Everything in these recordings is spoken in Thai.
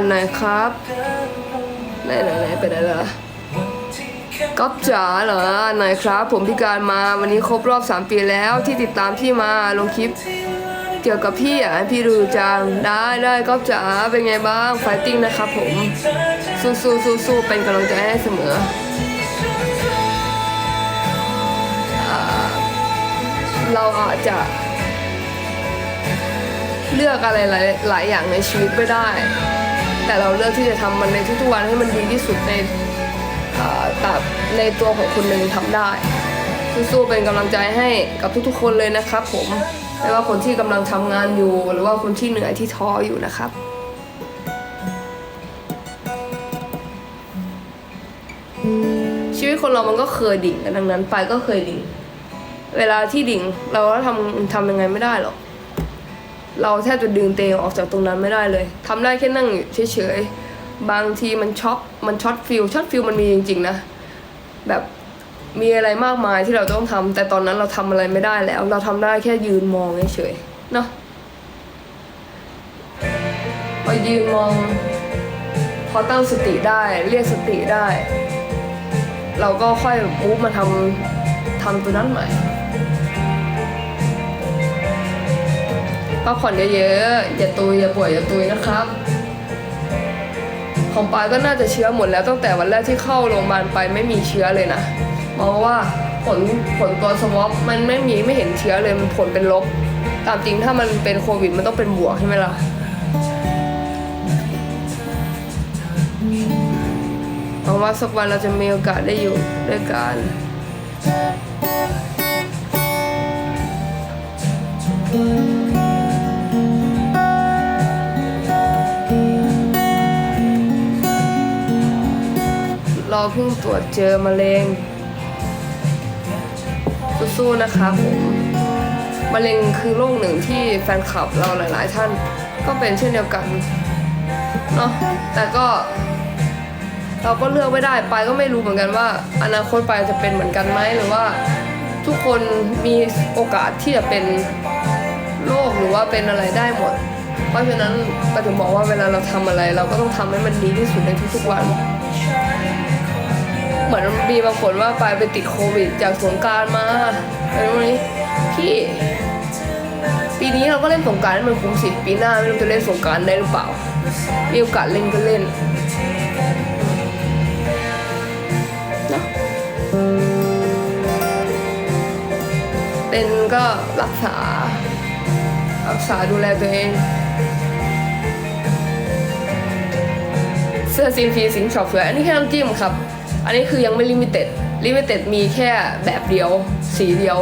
านหน่อยครับไหนไหนไหนไปไหนล่ะก๊อฟจ๋าเหรออ่านหน่อยครับ ผมพิการมาวันนี้ครบรอบ 3 ปีแล้วที่ติดตามพี่มาลงคลิป เกี่ยวกับพี่อะให้พี่ดูจังได้ได้ก๊อฟจ๋าเป็นไงบ้างไฟติ้งนะครับผมสู้สู้สู้สู้เป็นกำลังใจให้เสมอเราอาจจะ เลือกอะไรหลายหลายอย่างในชีวิตไม่ได้ แต่เราเลือกที่จะทำมันในทุกๆวันให้มันดีที่สุดในตับในตัวของคนหนึ่งทำได้สู้ๆเป็นกำลังใจให้กับทุกๆ คนเลยนะครับ ผมไม่ว่าคนที่กำลังทำงานอยู่ หรือว่าคนที่เหนื่อยที่ท้ออยู่นะครับชีวิตคนเรามันก็เคยดิ่งกันดังนั้นไปก็เคยดิ่ง เวลาที่ดิ่งเราก็ทำทำยังไงไม่ได้หรอก เราแทบจะดึงเตงออกจากตรงนั้นไม่ได้เลยทำได้แค่นั่งเฉยๆ บางทีมันช็อกมันช็อตฟิลช็อตฟิลมันมีจริงๆนะ แบบมีอะไรมากมายที่เราต้องทำแต่ตอนนั้นเราทำอะไรไม่ได้แล้ว เราทำได้แค่ยืนมองเฉยๆเนาะพอยืนมอง พอตั้งสติได้เรียกสติได้ เราก็ค่อยมูฟมาทำทำตัวนั้นใหม่ พักผ่อนเยอะๆ อย่าตุยอย่าป่วยอย่าตุยนะครับ ของปายก็น่าจะเชื้อหมดแล้วตั้งแต่วันแรกที่เข้าโรงพยาบาลไปไม่มีเชื้อเลยนะเพราะว่าผลผลตัวสวอปมันไม่มีไม่เห็นเชื้อเลยมันผลเป็นลบ ตามจริงถ้ามันเป็นโควิดมันต้องเป็นบวกใช่ไหมล่ะหวังว่าสักวันเราจะมีโอกาสได้อยู่ด้วยกันเเพิ่งตรวจเจอมะเร็งสู้ๆนะคะผมมะเร็งคือโรคหนึ่งที่แฟนคลับเราหลาย ๆ ท่านก็เป็นเช่นเดียวกันเนาะแต่ก็ เราก็เลือกไม่ได้ไปก็ไม่รู้เหมือนกันว่า อนาคตไปจะเป็นเหมือนกันไหมหรือว่าทุกคนมีโอกาสที่จะเป็นโรคหรือว่าเป็นอะไรได้หมด เพราะฉะนั้นปาถึงบอกว่าเวลาเราทำอะไร เราก็ต้องทำให้มันดีที่สุดในทุกๆวัน เหมือนมีบางคนว่าไปไปติดโควิด จากสงการมาอะไรพวกนี้พี่ปีนี้เราก็เล่นสงการให้มันคุ้มสิปีหน้าไม่รู้จะเล่นสงการได้หรือเปล่ามีโอกาสเล่นก็เล่นนะเป็นก็รักษา รักษาดูแลตัวเองเสื้อซีนฟีสิงช็อปเฟืออันนี้แค่น้ำจิ้มครับ อันนี้คือยังไม่ลิมิเต็ดลิมิเต็ดมีแค่แบบเดียว สีเดียว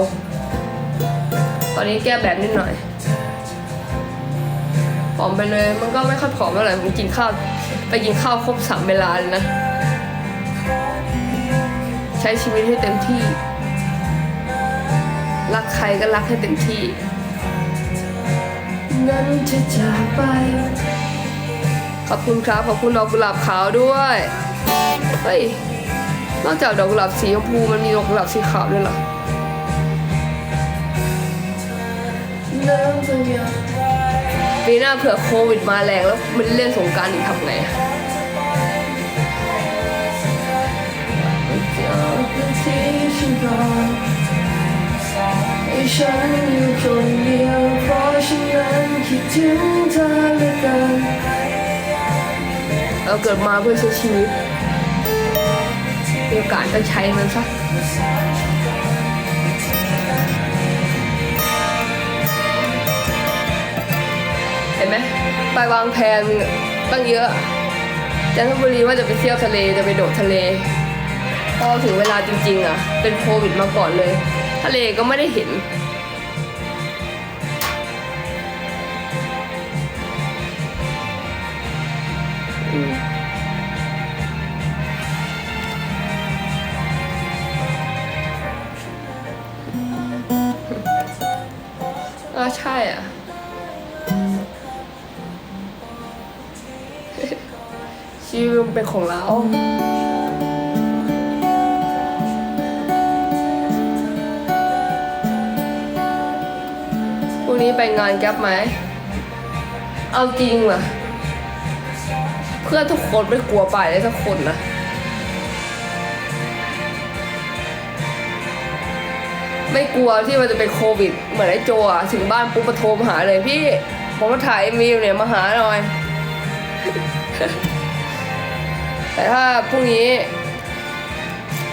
ตอนนี้แก้แบบนิดหน่อยผอมไปเลย มันก็ไม่ค่อยผอมเท่าไหร่มันกินข้าวไปกินข้าวครบสามเวลาเลยนะ ใช้ชีวิตให้เต็มที่ รักใครก็รักให้เต็มที่นั้นจะจากไป ขอบคุณครับ ขอบคุณดอกกุหลาบขาวด้วย เฮ้ย นอกจากดอกกุหลาบสีชมพูมันมีดอกกุหลาบสีขาวด้วยเหรอปีหน้าเผื่อโควิดมาแรงแล้วมันเล่นสงการอีกทำไงอะให้ฉันอยู่คนเดียวเพราะฉันนั้นคิดถึงเธอเหลือเกินเราเกิดมาเพื่อใช้ชีวิต โอกาสก็ใช้มันซะเห็นไหมไปวางแผนตั้งเยอะจันทบุรีว่าจะไปเที่ยวทะเลจะไปโดดทะเล พอถึงเวลาจริง ๆ อะ เป็นโควิดมาก่อนเลย ทะเลก็ไม่ได้เห็นอ่า มันเป็นของเราพรุ่งนี้ไปงานแก๊ปไหม เอาจริงว่ะ เพื่อนทุกคนไม่กลัวไปเลยสักคนนะไม่กลัวที่มันจะเป็นโควิด เหมือนไอ้โจอะถึงบ้านปุ๊บมาโทรมาหาเลยพี่ผมมาถ่ายมีเนี่ยมาหาหน่อย แต่ถ้าพรุ่งนี้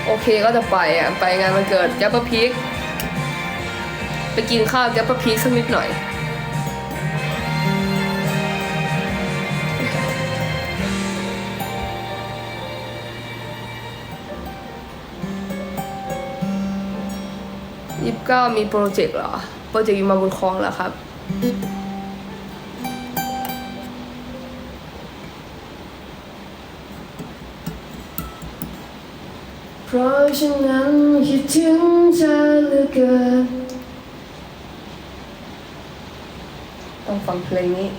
โอเคก็จะไปอะ ไปงานวันเกิดแกปเปอร์พีคไปกินข้าวแกปเปอร์พีคสักนิดหน่อย ยิบก้ามีโปรเจกต์เหรอ โปรเจกต์อยู่มาบุญคลองเหรอครับ เพราะฉะนั้นคิดถึงเธอเหลือเกิน ต้องฟังเพลงนี้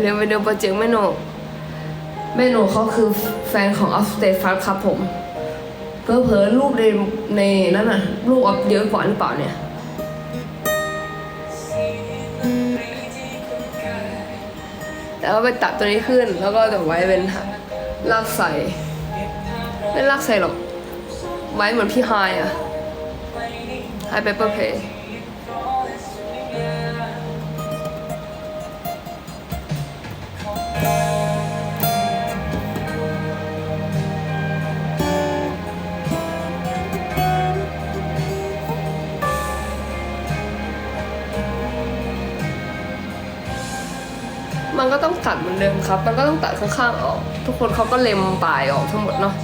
เดี๋ยวไปดูโปรเจกต์แม่หนูแม่หนูเขาคือแฟนของออฟสเตฟัสครับผมเพอเพอๆรูปในในนั้นน่ะรูปออฟเยอะกว่าหรือเปล่าเนี่ย แต่ว่าไปตัดตัวนี้ขึ้น แล้วก็จะไว้เป็นลากใส่ไม่ลากใส่หรอก ไว้เหมือนพี่ไฮอะไฮเปเปอร์เพย์ มันก็ต้องตัดเหมือนเดิมครับ มันก็ต้องตัดข้างๆออก ทุกคนเขาก็เล็มปลายออกทั้งหมดเนาะ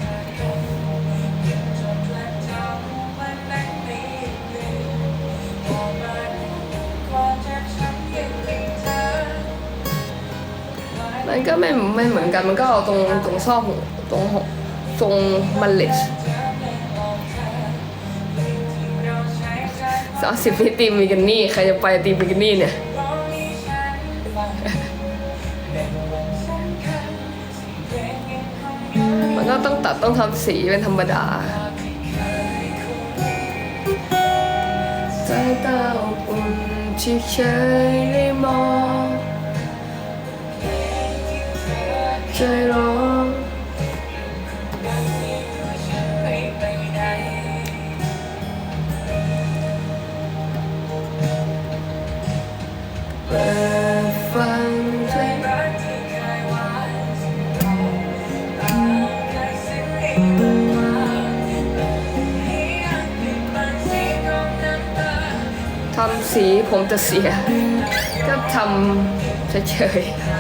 มันก็ไม่ไม่เหมือนกัน มันก็เอาตรงตรงซอกตรงตรงมันเลชสามสิบนี่ตีมิกันนี่ ใครจะไปตีมมิกันนี่เนี่ย ก็ต้องตัดต้องทำสีเป็นธรรมดาสายตาอบอุ่นที่เคยได้มองใจร้อน สีผมจะเสีย ก็ทำเฉยๆ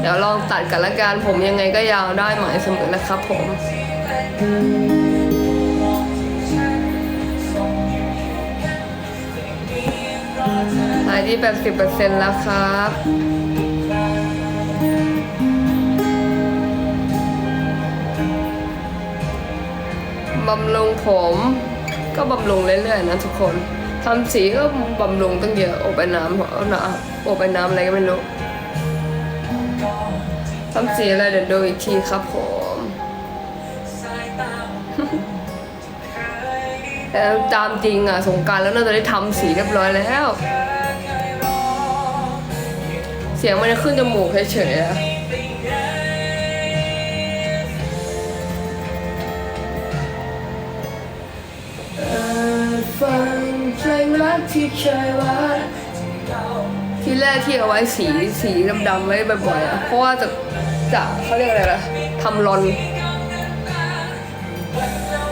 เดี๋ยวลองตัดกันละกันผมยังไงก็ยาวได้ไหมายเสมอนะครับผมหายที่ 80%แล้วครับบำรุงผม ก็บำรุงเรื่อยๆนะทุกคนทำสีก็บำรุงตั้งเยอะอบไอ้น้ำเอานะอบไอ้น้ำอะไรก็ไม่รู้ทำสีอะไรเดี๋ยวดูอีกทีครับผมแต่ตามจริงอะสงการแล้วน่าจะได้ทำสีเรียบร้อยแล้ว เสียงมันจะขึ้นจมูกเฉยๆอะ ลงรักที่เคยว่าที่แรกที่เอาไว้สีสีดำๆไว้บ่อยๆอะเพราะว่าจะจะเขาเรียกอะไรล่ะทำรอน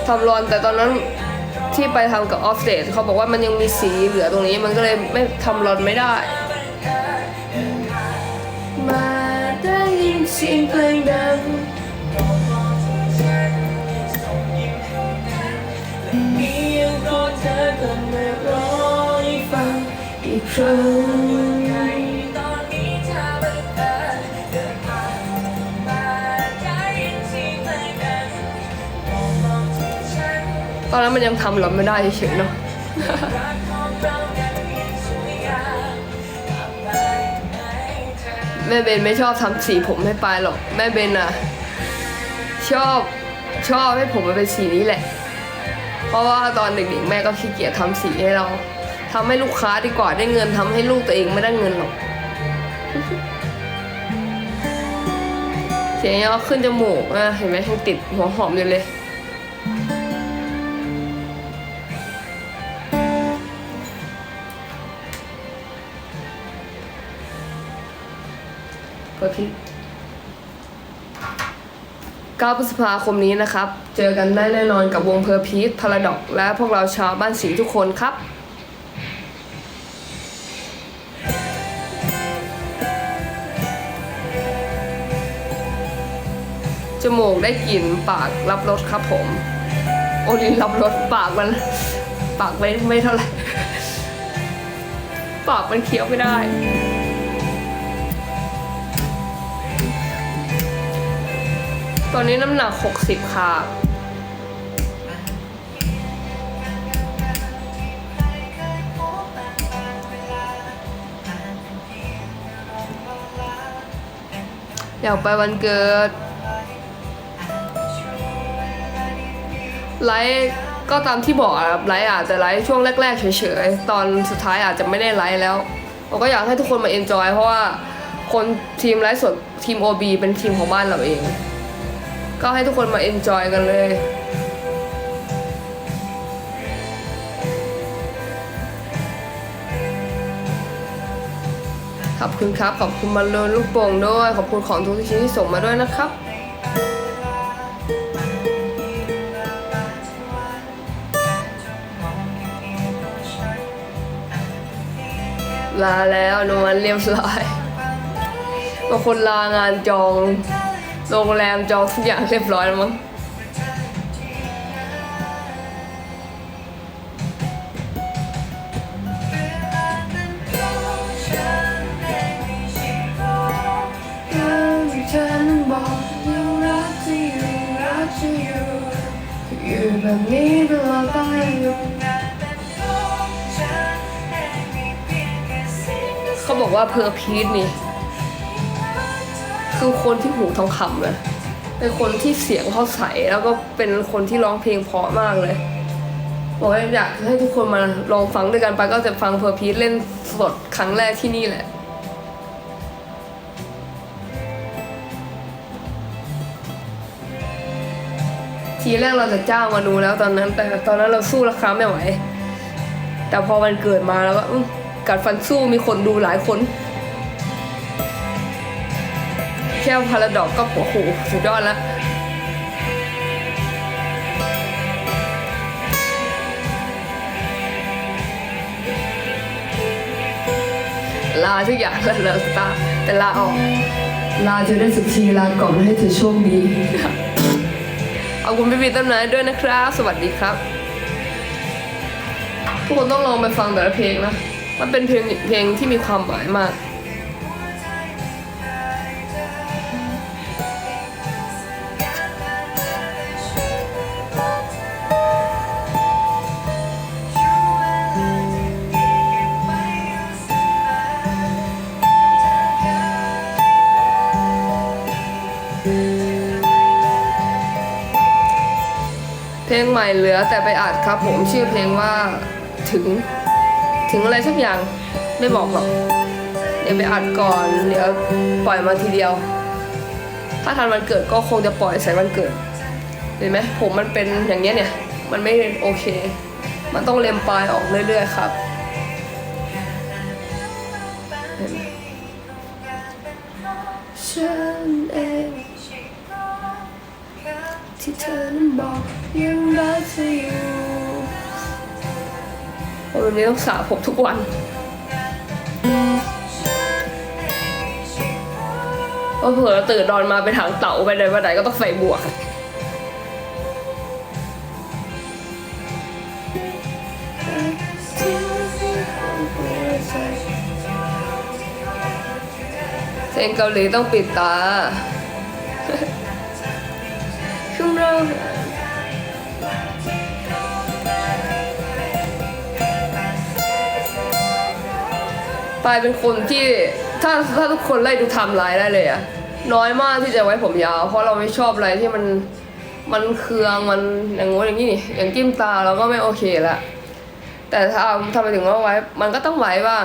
ทำรอนแต่ตอนนั้นที่ไปทำกับออฟเดตเขาบอกว่ามันยังมีสีเหลือตรงนี้มันก็เลยไม่ทำรอนไม่ได้ มาได้ยินเสียงเพลงดังมียังรอเธอก็ไม่รอให้ฟังอีก ครั้งตอนนั้นมันยังทำหรอไม่ได้เฉยๆเนาะแม่เบนไม่ชอบทำสีผมให้ปลายหรอก แม่เบนอะชอบชอบให้ผมมันเป็นสีนี้แหละ เพราะว่าตอนเด็กๆแม่ก็ขี้เกียจทำสีให้เรา ทำให้ลูกค้าดีกว่าได้เงินทำให้ลูกตัวเองไม่ได้เงินหรอกเสียงยังขึ้นจมูกอะเห็นไหมยังติดหัวหอมอยู่เลยเพื่อพี่9พฤษภาคมนี้นะครับ เจอกันได้แน่นอนกับวงเพอร์พีทพาราดอกและพวกเราชาวบ้านสิงห์ทุกคนครับ มูกได้กลิ่นปากรับรสครับผม โอลินรับรสปากมัน ปากไม่ไม่เท่าไหร่ ปากมันเคี้ยวไม่ได้ตอนนี้น้ำหนัก 60 ค่ะ อยากไปวันเกิด ไลฟ์ก็ตามที่บอกอะครับไลฟ์อาจจะไลฟ์ช่วงแรก ๆ เฉยๆ ตอนสุดท้ายอาจจะไม่ได้ไลฟ์แล้วเราก็อยากให้ทุกคนมาเอนจอยเพราะว่าคนทีมไลฟ์สดทีม OB เป็นทีมของบ้านเราเอง ก็ให้ทุกคนมาเอนจอยกันเลยขอบคุณครับ ขอบคุณบอลลูนลูกโป่งด้วย ขอบคุณของทุกชิ้นที่ส่งมาด้วยนะครับ ลาแล้วนวันเรียบร้อยบางคนลางานจองโรงแรมจองทุกอย่างเรียบร้อยแล้วมั้งอยู่แบบนี้ตลอดไป ว่าเพอร์พีทนี่ คือคนที่หูทองคำเลยเป็นคนที่เสียงเขาใสแล้วก็เป็นคนที่ร้องเพลงเพราะมากเลยบอกว่าอยากให้ทุกคนมาลองฟังด้วยกันไปก็จะฟังเพอร์พีทเล่นสดครั้งแรกที่นี่แหละทีแรกเราจะจ้างมาดูแล้วตอนนั้น แต่ตอนนั้นเราสู้ราคาไม่ไหว แต่พอมันเกิดมาแล้วก็ กัดฟันสู้มีคนดูหลายคน แค่พาราดอกก็โอ้โหสุดยอดแล้วลาทุกอย่างแล้วแล้วตาแต่ลาออก ลาจะได้สุขทีลาก่อนให้เธอโชคดีขอบคุณพี่บีต้นไม้ด้วยนะครับ สวัสดีครับ ทุกคนต้องลองไปฟังแต่ละเพลงนะ มันเป็นเพลงเพลงที่มีความหมายมากเพลงใหม่เหลือแต่ไปอัดครับผมชื่อเพลงว่าถึง ถึงอะไรสักอย่างไม่บอกหรอก เดี๋ยวไปอัดก่อน เดี๋ยวปล่อยมาทีเดียว ถ้าทันวันเกิดก็คงจะปล่อยใส่วันเกิด เห็นไหมผมมันเป็นอย่างเนี้ยเนี่ย มันไม่โอเค มันต้องเล็มปลายออกเรื่อยๆครับฉันเองที่เธอนั้นบอกยังรักเธออยู่ วันนี้ต้องสระผมทุกวัน เพราะเผื่อเราตื่นนอนมาไปถางเต่าไปไหนมาไหนก็ต้องใส่บวกเพลงเกาหลีต้องปิดตาคือเรา ปายเป็นคนที่ถ้าถ้าทุกคนไล่ดูไทำลายได้เลยอะน้อยมากที่จะไว้ผมยาว เพราะเราไม่ชอบอะไรที่มันมันเคืองมันอย่างงู้นอย่างนี้นี่อย่างจิ้มตาเราก็ไม่โอเคละแต่ถ้าทำไมถึงว่าไว้มันก็ต้องไว้บ้าง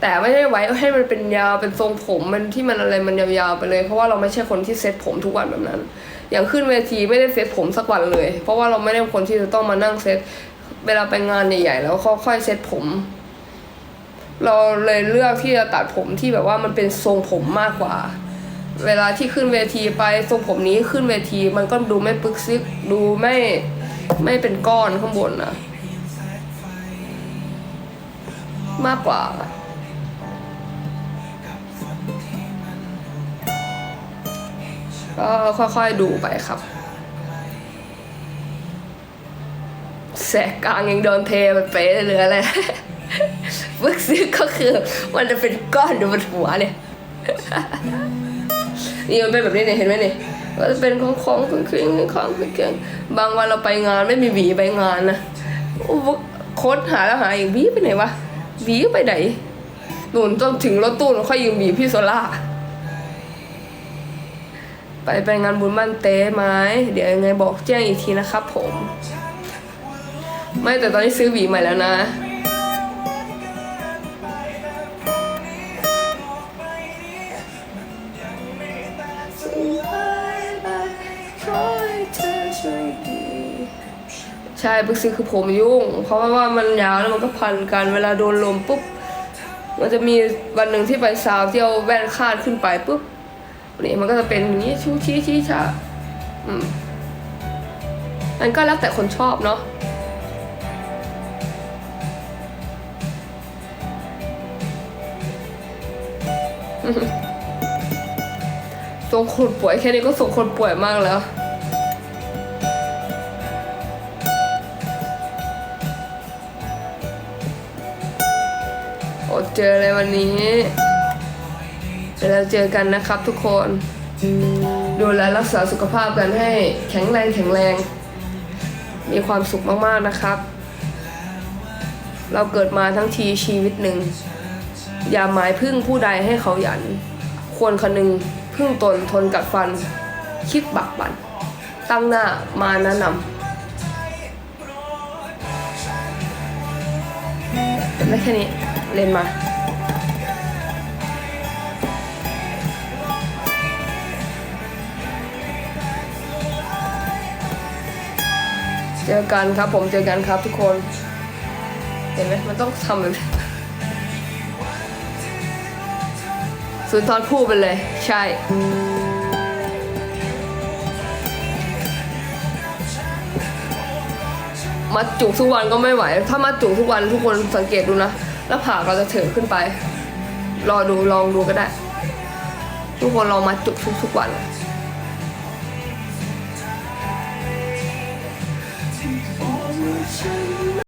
แต่ไม่ได้ไว้ให้มันเป็นยาวเป็นทรงผมมันที่มันอะไรมันยาวๆไปเลย เพราะว่าเราไม่ใช่คนที่เซ็ตผมทุกวันแบบนั้น อย่างขึ้นเวทีไม่ได้เซ็ตผมสักวันเลย เพราะว่าเราไม่ได้คนที่จะต้องมานั่งเซ็ตเวลาไปงานใหญ่ๆแล้วค่อยๆเซ็ตผม เราเลยเลือกที่จะตัดผมที่แบบว่ามันเป็นทรงผมมากกว่า เวลาที่ขึ้นเวทีไปทรงผมนี้ขึ้นเวที มันก็ดูไม่ปึกซิกดูไม่ไม่เป็นก้อนข้างบนนะมากกว่าก็ค่อยๆดูไปครับ แสกกลางยังโดนเทไปเป๊ะเลยอะไรปึกซิกก็คือมันจะเป็นก้อนอยู่บนหัวเนี่ยนี่มันเป็นแบบนี้เนี่ยเห็นไหมเนี่ยก็จะเป็นของของครึ่งครึ่งของครึ่งครึ่งบางวันเราไปงานไม่มีหวีไปงานนะโอ้โหโค้ดหาแล้วหาอีกหวีไปไหนวะหวีไปไหนหนุนต้องถึงรถตู้แล้วค่อยยืมหวีพี่โซล่าไปไปงานบุญบ้านเต้ไหมเดี๋ยวยังไงบอกแจ้งอีกทีนะครับผม ไม่แต่ตอนนี้ซื้อหวีใหม่แล้วนะ ใช่ปึกซีคือผมยุ่ง เพราะว่ามันยาวแล้วมันก็พันกันเวลาโดนลมปุ๊บมันจะมีวันหนึ่งที่ไปซาวที่เอาแว่นคาดขึ้นไปปุ๊บนี่มันก็จะเป็นอย่างนี้ชูชี้ชี้ชาอืมมันก็แล้วแต่คนชอบเนาะส่งคนป่วยแค่นี้ก็ส่งคนป่วยมากแล้ว เจอเลยวันนี้เดี๋ยวเราเจอกันนะครับทุกคน ดูแลรักษาสุขภาพกันให้แข็งแรงแข็งแรง มีความสุขมากๆนะครับ เราเกิดมาทั้งทีชีวิตหนึ่ง อย่าหมายพึ่งผู้ใดให้เขาหยัน ควรคนึงพึ่งตนทนกัดฟัน คิดบักบัน ตั้งหน้ามาแนะนำได้แค่นี้เล่นมา เจอกันครับผมเจอกันครับทุกคน เห็นไหมมันต้องทำแบบสุนทรพูดไปเลย ใช่มัดจุกทุกวันก็ไม่ไหว ถ้ามัดจุกทุกวันทุกคนสังเกตดูนะ แล้วผากเราจะเถิดขึ้นไป รอดูลองดูก็ได้ ทุกคนลองมัดจุกทุกๆวันฉัน